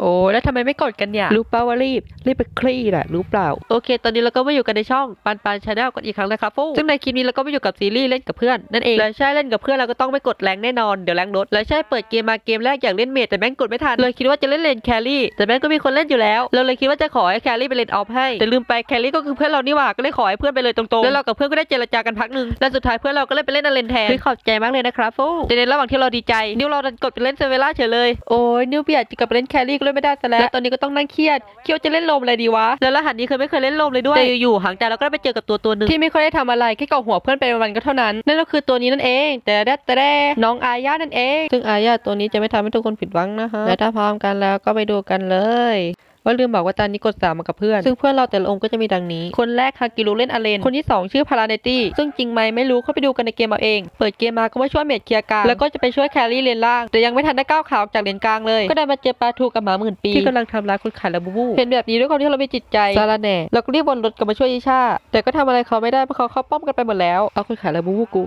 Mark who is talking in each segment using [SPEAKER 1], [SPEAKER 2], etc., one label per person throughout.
[SPEAKER 1] โอ้แล้วทำไมไม่กดกันเนี่ย
[SPEAKER 2] รู้เปล่าว่ารีบ รีบไปคลี่น่ะรู้เปล่า
[SPEAKER 1] โอเค ตอนนี้เราก็มาอยู่กันในช่องปันปันชาแนลกันอีกครั้งนะครับฟูซึ่งในคลิปนี้เราก็มาอยู่กับซีรีส์เล่นกับเพื่อนนั่นเองและใช่เล่นกับเพื่อนเราก็ต้องไม่กดแรงแน่นอนเดี๋ยวแรงลดและใช่เปิดเกมมาเกมแรกอยากเล่นเมดแต่แม่งกดไม่ทันเลยคิดว่าจะเล่นเลนแครี่แต่แม่งก็มีคนเล่นอยู่แล้วเราเลยคิดว่าจะขอให้แครี่ไปเลนออฟให้แต่ลืมไปแครี่ก็คือเพื่อนเรานี่หว่าก็เลยขอให้เพื่อนไปเลยตรงๆแล้วเรากับเพื่อนก็ได้เจรจากันพักหนึ่งและสุดท้ายเพื่อนเราก็เลยไปเล่นอเลนแทนคือขอบใจมากเลยนะครับฟูแต่ในระหว่างที่เราดีใจนิวเราดันกดไปเล่นเซเวล่าเฉยเลยโอ้ยนิวเบียดจะกลับไปเล่นแครี่ก็เล่นไม่ได้ซะแล้วตอนนี้ก็ต้องนั่งเครียดเครียดว่าจะเล่นลมอะไรดีวะแล้วรหัสนี้เคยไม่เคยเล่นลมเลยด้วยแต่อยู่ๆหางจากเราก็ได้ไปเจอกับตัวตัวหนึ่งที่ไม่ค่อยได้ทำอะไรแค่เกาะหัวเพื่อนไปวันๆก็เท่านั้นนั่นก็คือตัวนี้นั่นเอง แต่แดดแต่แดน้องอาญานั่นเอง ซึ่งอาญาตัวนี้จะไม่ทำให้ทุกคนผิดหวังนะฮะและถ้าพร้อมกันแล้วก็ไปดูกันเลย ว่าลืมบอกว่าตอนนี้กดสามมากับเพื่อน ซึ่งเพื่อนเราแต่ละองค์ก็จะมีดังนี้ คนแรกฮากิรุเล่นอาเลน คนที่สองชื่อพาราเนตี้ซึ่งจริงไหมไม่รู้เข้าไปดูกันในเกมเอาเอง เปิดเกมมาก็มาช่วยเมดเคลียร์กลางแล้วก็จะไปช่วยแครี่เลนล่าง แต่ยังไม่ทันได้ก้าวขาออกจากเลนกลางเลย ก็ได้มาเจอปลาทูกับหมาหมื่นปีที่กำลังทำร้ายคุณขายลาบูบูเห็นแบบนี้ด้วยความที่เรามีจิตใจซาลาแหน่เราก็รีบวนรถกลับมาช่วยยิชาแต่ก็ทำอะไรเขาไม่ได้เพราะเขาเข้าป้อมกันไปหมดแล้วเอาคุณขายลาบูบูกู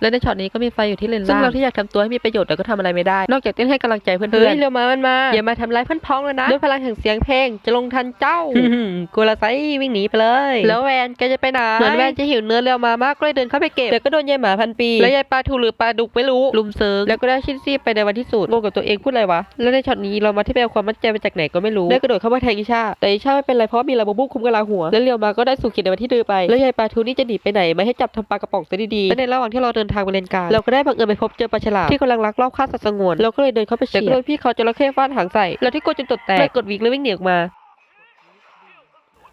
[SPEAKER 1] และในช็อตนี้ก็มีไฟอยู่ที่เลนล่างซึ่งเราที่อยากทำตัวให้มีประโยชน์แต่ก็ทำอะไรไม่ได้ นอกจากเต้นให้กำลังใจเพื่อนๆเฮ้ยเร็วมามันมาอย่ามาทำร้ายเพื่อนพ้องเลยนะด้วยพลังแห่งเสียงเพลงจะลงทันเจ้ากูละไซวิ่งหนีไปเลย แล้วแวนแกจะไปไหนเหมือนแวนจะหิวเนื้อเร็วมามากก็เลยเดินเข้าไปเก็บแต่ก็โดนยายหมาพันปีแล้วยายปลาทูหรือปลาดุกไม่รู้ลุมเซิร์ฟแล้วก็ได้ชิ้นซีบไปในวันที่สุดงงกับตัวเองพูดอะไรวะแล้วในช็อตนี้เรามาที่ไปเอาความมั่นใจมาจากไหนก็ไม่รู้ได้กระโดดเข้ามาแทงอิชาแต่อิชาไม่เป็นไรเพราะว่ามีลาบูบูคุมกะลาหัวแล้วเรียวมาก็ได้สู่ขีดในวันที่ดื้อไปแล้วยายปลาทูนี่จะหนีไปไหนไม่ให้จับทำปลากระป๋องซะดีๆและในระหว่างที่เราเดินทางไปเลนกลางเราก็ได้บังเอิญไปพบเจอปลาฉลามที่กำลังลักลอบฆ่าสัตว์สงวนเราก็เลยเดินเข้าไปเฉียดแต่ก็โดนพี่เขาจระเข้ฟาดหางใส่แล้วที่กดจนตดแตกเลยกดวิกแล้ววิ่งหนีออกมา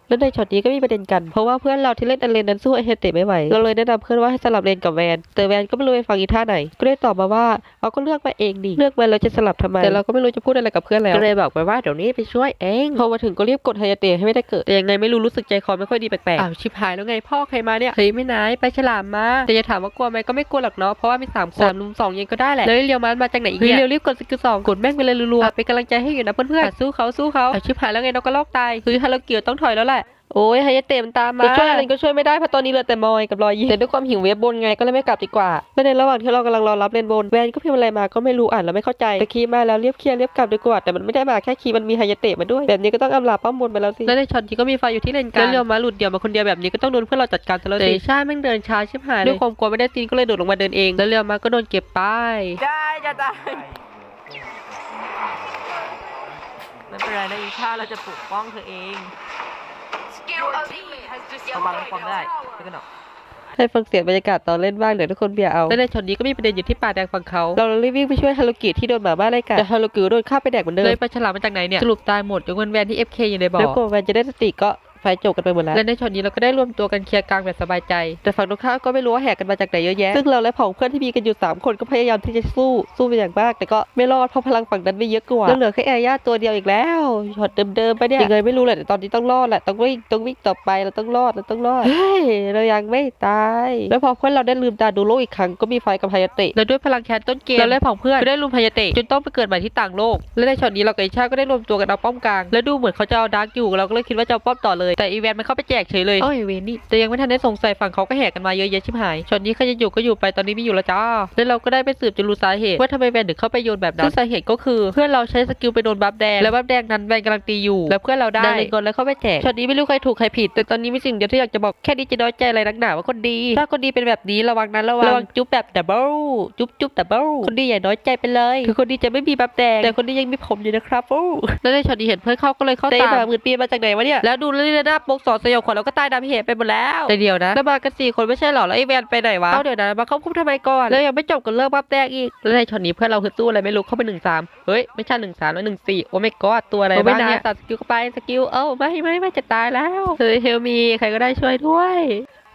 [SPEAKER 1] แล้วในช็อตนี้ก็มีประเด็นกัน เพราะว่าเพื่อนเราที่เล่นอันเลนนั้นสู้ไอเฮเตะไม่ไหว เราเลยแนะนำเพื่อนว่าให้สลับเลนกับแวน แต่แวนก็ไม่รู้ไปฟังอีท่าไหน ก็เลยตอบมาว่าเอาก็เลือกมาเองดิ เลือกแวนเราจะสลับทำไม แต่เราก็ไม่รู้จะพูดอะไรกับเพื่อนแล้ว ก็เลยบอกไปว่าเดี๋ยวนี้ไปช่วยเอง พอมาถึงก็รีบกดไฮเตะให้ไม่ได้เกิด แต่ยังไงไม่รู้รู้สึกใจคอไม่ค่อยดีแปลกๆ อ้าวชิบหายแล้วไงพ่อใครมาเนี่ยเฮ้ยไม่นายไปฉลามมา แต่จะถามว่ากลัวไหมก็ไม่กลัวหรอกเนาะ เพราะว่ามีสามคนสามลุมสองยังก็ได้แหละแล้วเรียวมันมาจากไหนอีกเนี่ยเรียวรีบกดสกิลสองกดแม่งไปเลยรัวๆเป็นกำลังใจให้อยู่นะเพื่อนๆอะสู้เขาสู้เขาอ้าวชิบหายแล้วไงเราก็ลอกตายคือฮาโลเกียวต้องถอยแล้วแหละ โอ้ยไฮยาเตะมันตามมาจะช่วยอะไรก็ช่วยไม่ได้เพราะตอนนี้เหลือแต่มอยกับรอยยิ้มแต่ด้วยความหิวเว็บบนไงก็เลยไม่กลับดีกว่าและในระหว่างที่เรากำลังรอรับเลนบนแวนก็พิมพ์อะไรมาก็ไม่รู้อ่านแล้วไม่เข้าใจแต่คีย์มาแล้วเรียบเคลียร์เรียบกลับดีกว่าแต่มันไม่ได้มาแค่คีย์มันมีไฮยาเตะมาด้วยแบบนี้ก็ต้องอำลาป้อมบนไปแล้วสิและในช็อตที่ก็มีไฟอยู่ที่เลนกลางแล้วเรียวมาหลุดเดี่ยวมาคนเดียวแบบนี้ก็ต้องโดนเพื่อนเราจัดการซะแล้วสิใช่แม่งเดินช้าชิบหายด้วยความกลัวไม่ได้ตีนก็เลยโดดลงมาเดินเองแล้วเรียวมาก็โดนเก็บไป
[SPEAKER 2] ได้จะตาย
[SPEAKER 1] ไม่เป็นไรนะอีชาเราจะปกป้องเธอเอง
[SPEAKER 3] ระวังความได้
[SPEAKER 1] ไม่กันหรอกให้ฟังเสียงบรรยากาศตอนเล่นบ้างเดี๋ยวทุกคนเบียร์เอาและในช็อตนี้ก็มีประเด็นอยู่ที่ป่าแดงฝั่งเขา เราเลยวิ่งไปช่วยฮารุกิที่โดนหมาบ้าไล่กัดแต่ฮารุกิโดนฆ่าไปแดกเหมือนเดิมเลยไปฉลามมาจากไหนเนี่ยสรุปตายหมดยกเว้นแวนที่เอฟเคอยู่ในบ่อแล้วกลัวแวนจะได้สติก็ ฟโจกกันไปหมดแล้วและในช็อตนี้เราก็ได้รวมตัวกันเคลียร์กลางแบบสบายใจ แต่ฝั่งตรงข้ามก็ไม่รู้ว่าแหกกันมาจากไหนเยอะแยะ ซึ่งเราและผองเพื่อนที่มีกันอยู่สามคนก็พยายามที่จะสู้สู้ไปอย่างมาก แต่ก็ไม่รอดเพราะพลังฝั่งนั้นไม่เยอะกว่าแล้วเหลือแค่แอร์ย่าตัวเดียวอีกแล้วช็อตเดิมๆไปเนี่ยยังไงไม่รู้แหละแต่ตอนนี้ต้องรอดแหละต้องวิ่งต้องวิ่งต่อไปเราต้องรอดเราต้องรอดเฮ้ยเรายังไม่ตายแล้วพอเพื่อนเราได้ลืมตาดูโลกอีกครั้งก็มีไฟกับพายาเตะแล้วด้วยพลังแคนต้นเกมเราและผองเพื่อนก็ได้ลุมพายาเตะจนต้องไปเกิดใหม่ที่ต่างโลกและในช็อตนี้เรากับอิชาก็ได้รวมตัวกันเอาป้อมกลางแล้วดูเหมือนเขาจะเอาดาร์กอยู่เราก็เลยคิดว่าจะเอาป้อมต่อเลยแต่อีแวนมันเข้าไปแจกเฉยเลยโอ้ยเวนนี่แต่ยังไม่ทันได้สงสัยฝั่งเขาก็แหกกันมาเยอะแยะชิบหายช็อตนี้ใครจะอยู่ก็อยู่ไปตอนนี้ไม่อยู่แล้วจ้าแล้วเราก็ได้ไปสืบจนรู้สาเหตุว่าทำไมแวนถึงเข้าไปโยนแบบนั้นซึ่งสาเหตุก็คือ เพื่อนเราใช้สกิลไปโดนบัฟแดงแล้วบัฟแดงนั้นแวนกำลังตีอยู่ แล้วเพื่อนเราได้ได้ก่อนแล้วเข้าไปแจกช็อตนี้ไม่รู้ใครถูกใครผิด แต่ตอนนี้มีสิ่งเดียวที่อยากจะบอกแค่นี้จะน้อยใจอะไรนักหนาว่าคนดีถ้าคนดีเป็นแบบนี้ระวังนั้นระวังระวังจุ๊บแบบดับเบิลจุ๊บจุ๊บดับเบิลคนดีอย่าน้อยใจไปเลยคือคนดีจะไม่มีบัฟแดงแต่คนดียังมีผมอยู่นะครับฟูแล้วในช็อตนี้เห็นเพื่อนเข้าก็เลยเข้าตามหมื่นปีมาจากไหนวะเนี่ยแล้วดูเรื่อยๆหน้าปกสอนสยองขวัญแล้วก็ตายดำเหตุไปหมดแล้วแต่เดียวนะแล้วมากันสี่คนไม่ใช่หรอแล้วไอ้แวนไปไหนวะเอาเดี๋ยวนะมาเข้าคุกทำไมก่อนแล้วยังไม่จบกันเรื่องบัฟแดงอีกแล้วในช็อตนี้เพื่อนเราคือตู้อะไรไม่รู้เข้าไปหนึ่งสามเฮ้ยไม่ใช่หนึ่งสามแล้วหนึ่งสี่โอ้ไม่กอดตัวอะไรบ้างเนี่ยตัดสกิลเข้าไปสกิลเอ้าไม่ไม่ไม่จะตายแล้วเฮ้ยเฮลมีใครก็ได้ช่วยด้วย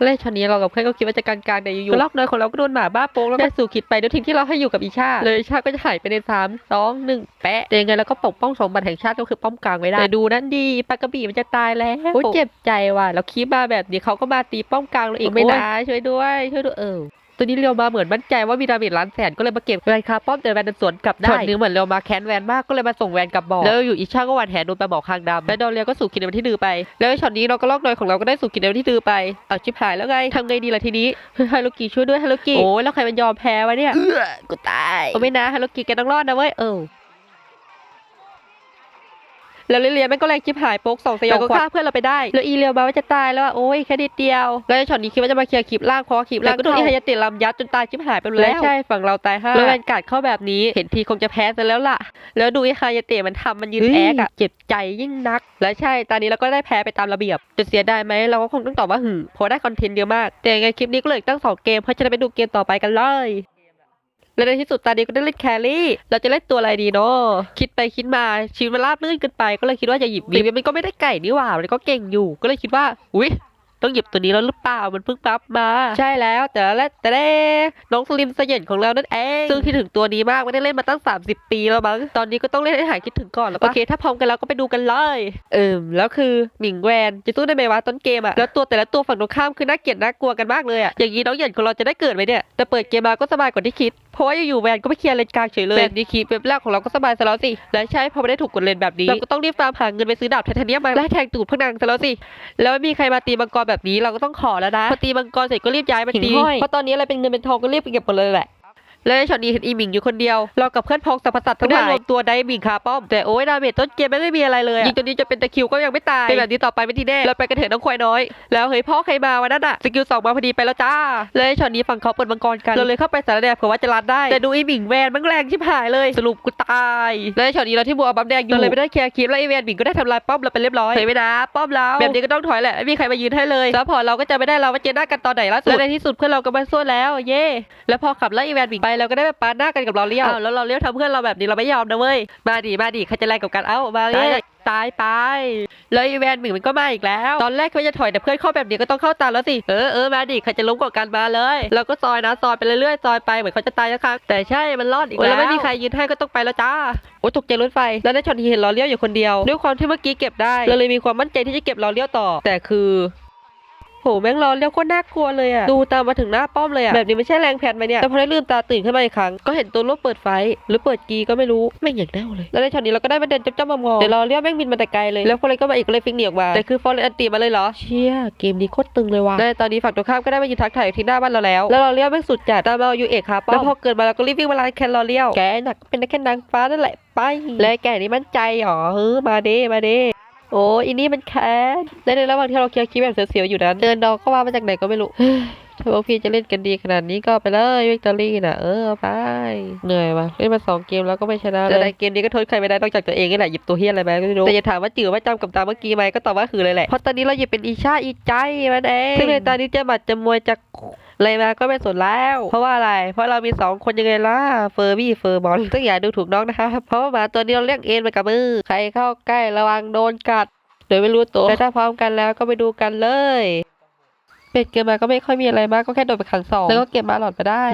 [SPEAKER 1] เล่นช็อตนี้เรากับเพื่อนก็คิดว่าจะกลางๆแต่อยู่ๆล็อกน้อยของเราก็โดนหมาบ้าโป้งแล้วก็สู่ขิดไปด้วยทิ้งที่เราให้อยู่กับอีชา เลยอีชาก็จะหายไปในสามสองหนึ่งแปะแต่ยังไงเราก็ปกป้องสมบัติแห่งชาติก็คือป้อมกลางไว้ได้แต่ดูนั่นดีปลากระบี่มันจะตายแล้วโอ้ยเจ็บใจว่ะเราคีบมาแบบนี้เขาก็มาตีป้อมกลางเราอีกไม่ได้ช่วยด้วย ช่วยด้วยเออ ตัวนี้เรียวมาเหมือนมั่นใจว่ามีดาเมจล้านแสนก็เลยมาเก็บแวนคาป้อมแต่แวนดันสวนกลับได้ช็อตนึงเหมือนเรียวมาแค้นแวนมากก็เลยมาส่งแวนกลับบอกแล้วอยู่อีช่าก็หวานแหนโดนปลาบอกคางดำแล้วดอเรียก็สู่คิดในวันที่ดือไป แล้วไอ้ช็อตนี้เราก็ลอกดอยของเราก็ได้สู่คิดในวันที่ดือไปเอาชิบหายแล้วไงทำไงดีล่ะทีนี้เฮ้ยฮารุกิช่วยด้วยฮารุกิโอ้ยแล้วใครมันยอมแพ้วะเนี่ย
[SPEAKER 2] เอื้อกูตาย
[SPEAKER 1] โอ้ไม่นะฮารุกิแกต้องรอดนะเว้ยเออ แล้วลิเลียแม่งก็แรงชิบหายโป๊กสองสยองก็ฆ่าเพื่อนเราไปได้ แล้วอีเลียวมาว่าจะตายแล้วอะโอ้ยแค่นิดเดียว แล้วไอ้ช็อตนี้คิดว่าจะมาเคลียร์คลิปล่างเพราะว่าคลิปล่างก็โดนอีฮายาเตะลำยัดจนตายชิบหายไปหมดแล้วใช่ฝั่งเราตายห้าแล้วแวนการ์ดเข้าแบบนี้เห็นทีคงจะแพ้ซะแล้วล่ะ แล้วดูอีฮายาเตะมันทำมันยืน
[SPEAKER 2] เฮ้ย
[SPEAKER 1] แอกอะเจ็บใจยิ่งนัก และใช่ตอนนี้เราก็ได้แพ้ไปตามระเบียบจะเสียดายไหมเราก็คงต้องตอบว่าหึเพราะได้คอนเทนต์เยอะมาก แต่ยังไงคลิปนี้ก็เหลยตั้งสองเกมเพราะฉะนั้นไปดูเกมต่อไปกันเลย และในที่สุดตอนนี้ก็ได้เล่นแครี่ เราจะเล่นตัวอะไรดีเนาะคิดไปคิดมาชีวิตมันราบรื่นเกินไป ก็เลยคิดว่าจะหยิบวีมันก็ไม่ได้ไก่นี่หว่ามันก็เก่งอยู่ ก็เลยคิดว่า อุ๊ย ต้องหยิบตัวนี้แล้วหรือเปล่ามันเพิ่งปั๊บมา ใช่แล้วแต่ละแต่ละน้องสลิมสยเนของเรานั่นเองซึ่งคิดถึงตัวนี้มากไม่ได้เล่นมาตั้ง 30 ปีแล้วมั้งตอนนี้ก็ต้องเล่นให้หายคิดถึงก่อนแล้วปะโอเค ถ้าพร้อมกันแล้วก็ไปดูกันเลยเอิมแล้วคือหมิงแวนจะสู้ได้ไหมวะต้นเกมอะแล้วตัวแต่ละตัวฝั่งตรงข้ามคือน่าเกลียดน่ากลัวกันมากเลยอะอย่างนี้น้องเหยินของเราจะได้เกิดไหมเนี่ยแต่เปิดเกมมาก็สบายกว่าที่คิดเพราะว่าอยู่ๆแวนก็ไปเคลียร์เลนกลางเฉยเลยแบบนี้คีเว็บแรกของเราก็สบายซะแล้วสิและใช่พอไม่ได้ถูกกดเลนแบบนี้เราก็ต้องรีบฟาร์มหาเงินไปซื้อดาบไทเทเนียมมาไล่แทงตูดพวกนางซะแล้วสิแล้วไม่มีใครมาตีมังกรแบบนี้เราก็ต้องขอแล้วนะพอตีมังกรเสร็จก็รีบย้ายมาตี
[SPEAKER 2] หิ่งห้อย
[SPEAKER 1] เพราะตอนนี้อะไรเป็นเงินเป็นทองก็รีบไปเก็บหมดเลยแหละ แล้วในช็อตนี้เห็นอีหมิงอยู่คนเดียวเรากับเพื่อนพ้องสรรพสัตว์ทั้งหลายรวมตัวได้หมิงคาป้อม แต่โอ้ยดาเมจต้นเกมไม่มีอะไรเลยอะยิงตัวนี้จะเป็นตะคริวก็ยังไม่ตายเป็นแบบนี้ต่อไปไม่ทีแน่เราไปกันเถอะน้องควายน้อย แล้วเฮ้ยพ่อใครมาวันนั้นอะสกิลสองมาพอดีไปแล้วจ้าแล้วในช็อตนี้ฝั่งเขาเปิดมังกรกันเราเลยเข้าไปสารแดงเผื่อว่าจะรัดได้แต่ดูอีหมิงแวนมันแรงชิบหายเลยสรุปกูตายแล้วในช็อตนี้เราที่บัวเอาบัฟแดงอยู่เราเลยไม่ได้เคลียร์คลิปแล้วไอแวนหมิงก็ได้ทำลายป้อมเราไปเรียบร้อยเฮ้ยไม่นะป้อมเราแบบนี้ก็ต้องถอยแหละไม่มีใครมายืนให้เลยแล้วพอเราก็จะไม่ได้เรามาเจอหน้ากันตอนไหนล่าสุดและในที่สุดเพื่อนเราก็มาสู้แล้วเย่แล้วพอขับไล่อีแวนบิกไปเราก็ได้ไปปาดหน้ากันกับเราเลี้ยวอ้าวแล้วเราเลี้ยวทำเพื่อนเราแบบนี้เราไม่ยอมนะเว้ยมาดิมาดิใครจะแรงกับกันเอ้ามาเลยตายไปแล้วอีแวนบิกมันก็มาอีกแล้ว ตอนแรกเขาจะถอยแต่เพื่อนเข้าแบบนี้ก็ต้องเข้าตามแล้วสิ เออเออมาดิใครจะล้มกว่ากันมาเลย เราก็ซอยนะซอยไปเรื่อยๆซอยไปเหมือนเขาจะตายสักครั้งแต่ใช่มันรอดอีกแล้วแล้วไม่มีใครยืนให้ก็ต้องไปแล้วจ้าโอ้ตกใจรถไฟ แล้วในช็อตที่เห็นเราเลี้ยวอยู่คนเดียวด้วยความที่เมื่อกี้เก็บได้เราเลยมีความมั่นใจที่จะเก็บเราเลี้ยวต่อ แต่คือ โหแม่งร้อนเรียกโคตรน่ากลัวเลยอะดูตามมาถึงหน้าป้อมเลยอะแบบนี้ไม่ใช่แรงแผนไหมเนี่ยแต่พอได้ลืมตาตื่นขึ้นมาอีกครั้งก็เห็นตัวรูปเปิดไฟ หรือเปิดกีก็ไม่รู้แม่งอย่างแน่วเลย แล้วในช็อตนี้เราก็ได้มาเดินจ้ำๆมองๆเดี๋ยวรอเรียกแม่งบินมาแต่ไกลเลยแล้วฟอร์เรนก็มาอีกก็เลยฟิงหนีออกมาแต่คือฟอร์เรนอันตีมาเลยเหรอเชี่ยเกมนี้โคตรตึงเลยว่ะและตอนนี้ฝั่งตรงข้ามก็ได้มายืนทักทายอยู่ที่หน้าบ้านเราแล้วแล้วเราเรียกแม่งสุดจัดตามเราอยู่เอกครับแล้วพอเกิดมาเราก็รีบวิ่งมาลานแคนรอเรียวแกน่ะก็เป็นได้แค่นางฟ้านั่นแหละไปและแกนี่มั่นใจเหรอเฮ้อมาเด้มาเด้ โอ้ยอีนี่มันแค้นและในระหว่างที่เราเคลียร์คลิปแบบเสียวๆอยู่นั้น เดินดองก็ว่ามาจากไหนก็ไม่รู้ถ้าพวกพี่จะเล่นกันดีขนาดนี้ก็ไปเลยวิกตอรี่น่ะเออไป เหนื่อยว่ะเล่นมาสองเกมแล้วก็ไม่ชนะเลยแต่ในเกมนี้ก็โทษใครไม่ได้นอกจากตัวเองนี่แหละหยิบตัวเฮียอะไรมาก็ไม่รู้แต่จะถามว่าจืดว่าจำกับตาเมื่อกี้ไหมก็ตอบว่าคือเลยแหละเพราะตอนนี้เราหยิบเป็นอีชาอีใจมันเองซึ่งในตอนนี้จะหมัดจะมวยจะ อะไรมาก็ไม่สนแล้ว เพราะว่าอะไร เพราะเรามีสองคนยังไงล่ะ เฟอร์บี้เฟอร์บอลต้องอย่าดูถูกน้องนะคะ เพราะว่าหมาตัวนี้เราเรียกเอ็นไปกับมือ ใครเข้าใกล้ระวังโดนกัด โดยไม่รู้ตัวแต่ถ้าพร้อมกันแล้วก็ไปดูกันเลย เป็ดเกิดมาก็ไม่ค่อยมีอะไรมากก็แค่โดดไปขังสองแล้วก็เก็บมาหลอดไปได้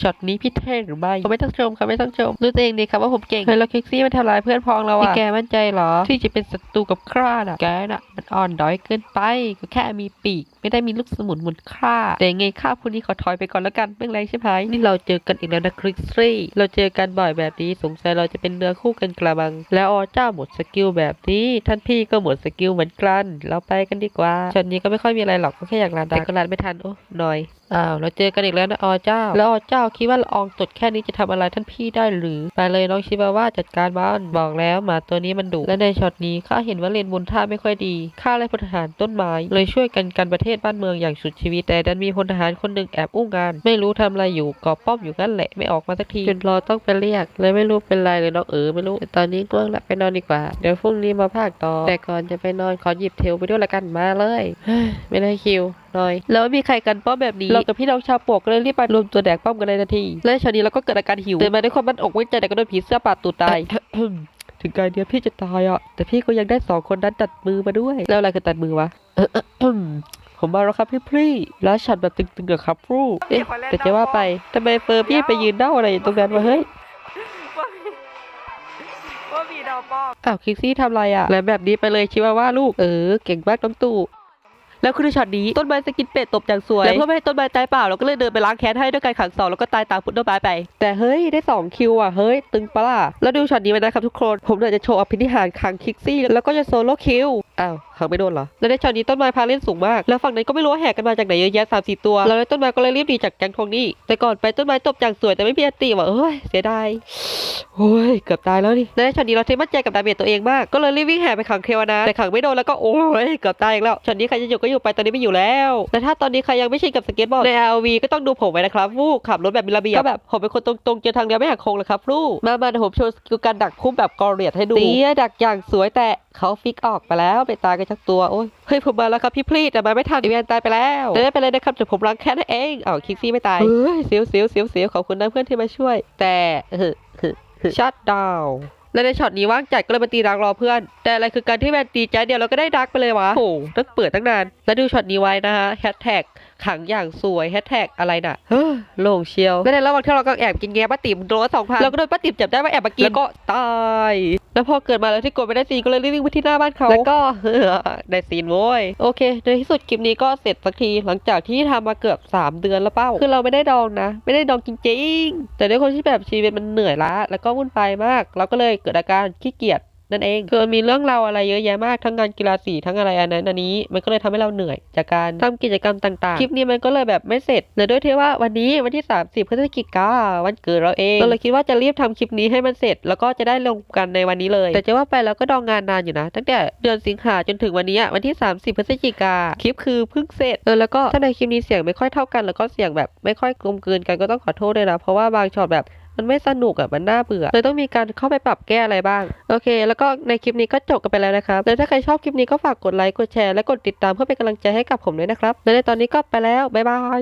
[SPEAKER 1] ช็อตนี้พี่เท่หรือไม่ผมไม่ต้องชมครับไม่ต้องชมรู้ตัวเองดีครับว่าผมเก่งเคยเราคิกซี่มันทำลายเพื่อนพ้องเราอะแกมั่นใจเหรอ ที่จะเป็นศัตรูกับคร่าน่ะแกน่ะมันอ่อนด้อยเกินไปก็แค่มีปีก ไม่ได้มีลูกสมุนเหมือนข้าแต่ยังไงข้าพวกนี้ขอถอยไปก่อนแล้วกันเรื่องแรงใช่ไหมนี่เราเจอกันอีกแล้วนะคริสซี่เราเจอกันบ่อยแบบนี้สงสัยเราจะเป็นเนื้อคู่กันกระมัง แล้วอเจ้าหมดสกิลแบบนี้ ท่านพี่ก็หมดสกิลเหมือนกันเราไปกันดีกว่าช็อตนี้ก็ไม่ค่อยมีอะไรหรอกก็แค่อยากลาดาแต่ก็ลาดไม่ทันโอ้หน่อยอ้าวเราเจอกันอีกแล้วนะออเจ้า แล้วออเจ้าคิดว่าละอองตดแค่นี้จะทำอะไรท่านพี่ได้หรือ ไปเลยน้องชิบาว่าจัดการมันบอกแล้วหมาตัวนี้มันดุและในช็อตนี้ข้าเห็นว่าเลนบนท่าไม่ค่อยดีข้าเลยพลทหารต้นไม้เลยช่วยกันกันประเทศบ้านเมืองอย่างสุดชีวิต แต่ดันมีพลทหารคนหนึ่งแอบอุ้งงาน ไม่รู้ทำอะไรอยู่กอบป้อมอยู่นั่นแหละไม่ออกมาสักทีจนรอต้องไปเรียกเลยไม่รู้เป็นไรเลยน้องเอ๋อไม่รู้แต่ตอนนี้ง่วงละไปนอนดีกว่าเดี๋ยวพรุ่งนี้มาพากต่อ แต่ก่อนจะไปนอนขอหยิบเทลไปด้วยละกันมาเลยไม่ได้คิวน่อย แล้วไม่มีใครกันป้อมแบบนี้เรากับพี่น้องชาวปวกก็เลยรีบไปรวมตัวแดกป้อมกันในทันทีและชาวนี้เราก็เกิดอาการหิวเดินมาด้วยความมั่นอกมั่นใจแต่ก็โดนผีเสื้อปาดตูดตายถึงกายเดียวพี่จะตายอะ แต่พี่ก็ยังได้สองคนนั้นตัดมือมาด้วย แล้วอะไรคือตัดมือวะเออเอออืมผมมาแล้วครับพี่พรี่แล้วฉันแบบตึงๆกับครับฟรูเอ๊ะแต่จะว่าไปทำไมเฟอร์พี่ไปยืนเด้าอะไรอยู่ตรงนั้นวะเฮ้ย
[SPEAKER 2] ว่ามีดาวป้อม
[SPEAKER 1] อ้าวคิกซี่ทำอะไรอะ แล้วแบบนี้ไปเลยชิวาว่าลูก เออ เก่งมากน้องตู่ แล้วคือช็อตนี้ต้นไม้สกินเป็ดตบอย่างสวย แล้วเพื่อไม่ให้ต้นไม้ตายเปล่าเราก็เลยเดินไปล้างแค้นให้ด้วยการขังสองแล้วก็ตายตามพุทธต้นไม้ไป แต่เฮ้ยได้สองคิวอะเฮ้ยตึงปะล่ะแล้วดูช็อตนี้ไปนะครับทุกคนผมเลยจะโชว์อภินิหารขังคิกซี่แล้วก็จะโซโล่คิว อ้าวขังไม่โดนเหรอ แล้วในช็อตนี้ต้นไม้พาเล่นสูงมาก แล้วฝั่งนั้นก็ไม่รู้ว่าแหกกันมาจากไหนเยอะแยะสามสี่ตัว แล้วต้นไม้ก็เลยรีบหนีจากแก๊งทวงหนี้แต่ก่อนไปต้นไม้ตบอย่างสวยแต่ไม่มีอันตีว่ะเอ้ยเสียดายโอ้ยเกือบตายแล้วนี่และในช็อตนี้เราเทมั่นใจกับดาเมจตัวเองมาก ก็เลยรีบวิ่งแห่ไปขังเทวนาแต่ขังไม่โดนแล้วก็โอ้ยเกือบตายอีกแล้วช็อตนี้ใครจะอยู่ก็อยู่ไปตอนนี้ไม่อยู่แล้วและถ้าตอนนี้ใครยังไม่ชินกับสเก็ตบอร์ดใน RV ก็ต้องดูผมไว้นะครับฟูกขับรถแบบมีระเบียบก็แบบผมเป็นคนตรงๆเจอทางเดียวไม่หักโค้งเลยครับฟูกมามาเดี๋ยวผมโชว์สกิลการดักพุ่มแบบกอเรียดให้ดูเสียดักอย่างสวยแต่เขาฟิกออกไปแล้วไปตายกันชักตัว โอ้ย เฮ้ยผมมาแล้วครับพี่พลีดแต่มาไม่ทันอีเวนตายไปแล้วเดินไปเลยนะครับเดี๋ยวผมรังแค่นั้นเองอ้าวคิกซี่ไม่ตาย เฮ้ยเสียวเสียวเสียวเสียวขอบคุณนะเพื่อนที่มาช่วย แต่เฮ้ยชัดดาว และในช็อตนี้ว่างจัดก็เลยมาตีดักรอเพื่อน แต่อะไรคือการที่แมนตีใจเดียวเราก็ได้ดักไปเลยวะโอ้โหต้องเปิดตั้งนาน แล้วดูช็อตนี้ไว้นะฮะแฮชแท็กขังอย่างสวยแฮชแท็กอะไรน่ะเฮ้อโล่งเชียวและในระหว่างที่เราก็แอบกินแงป้าติ๋มโดนสองพันเราก็โดนป้าติ๋มจับได้ว่าแอบมากินแล้วก็ตายแล้วพอเกิดมาแล้วที่กดไม่ได้ซีนก็เลยรีบวิ่งไปที่หน้าบ้านเขาแล้วก็ได้ซีนโว้ยโอเคในที่สุดคลิปนี้ก็เสร็จสักทีหลังจากที่ทำมาเกือบ 3 เดือนแล้วเป้าคือเราไม่ได้ดองนะ ไม่ได้ดองจริงๆ แต่ด้วยคนที่แบบชีวิตมันเหนื่อยล้าแล้วก็วุ่นวายมาก เราก็เลยเกิดอาการขี้เกียจนั่นเองคือมีเรื่องราวอะไรเยอะแยะมากทั้งงานกีฬาสีทั้งอะไรอันนั้นอันนี้ มันก็เลยทำให้เราเหนื่อยจากการทำกิจกรรมต่างๆ คลิปนี้มันก็เลยแบบไม่เสร็จเนื่องด้วยที่ว่าวันนี้วันที่ 30พฤศจิกาวันเกิดเราเองเราเลยคิดว่าจะรีบทำคลิปนี้ให้มันเสร็จ แล้วก็จะได้ลงกันในวันนี้เลย แต่จะว่าไปแล้วก็ดองงานนานอยู่นะ ตั้งแต่เดือนสิงหาจนถึงวันนี้วันที่ 30พฤศจิกาคลิปคือเพิ่งเสร็จเออแล้วก็ถ้าในคลิปนี้เสียงไม่ค่อยเท่ากัน แล้วก็เสียงแบบไม่ค่อยกลมกลืนกันก็ต้องขอโทษด้วยนะเพราะว่าบางช็อตแบบ มันไม่สนุกอะมันน่าเบื่อเลยต้องมีการเข้าไปปรับแก้อะไรบ้าง โอเค แล้วก็ในคลิปนี้ก็จบกันไปแล้วนะครับแล้วถ้าใครชอบคลิปนี้ก็ฝากกดไลค์กดแชร์และกดติดตามเพื่อเป็นกำลังใจให้กับผมด้วยนะครับและในตอนนี้ก็ไปแล้วบ๊ายบาย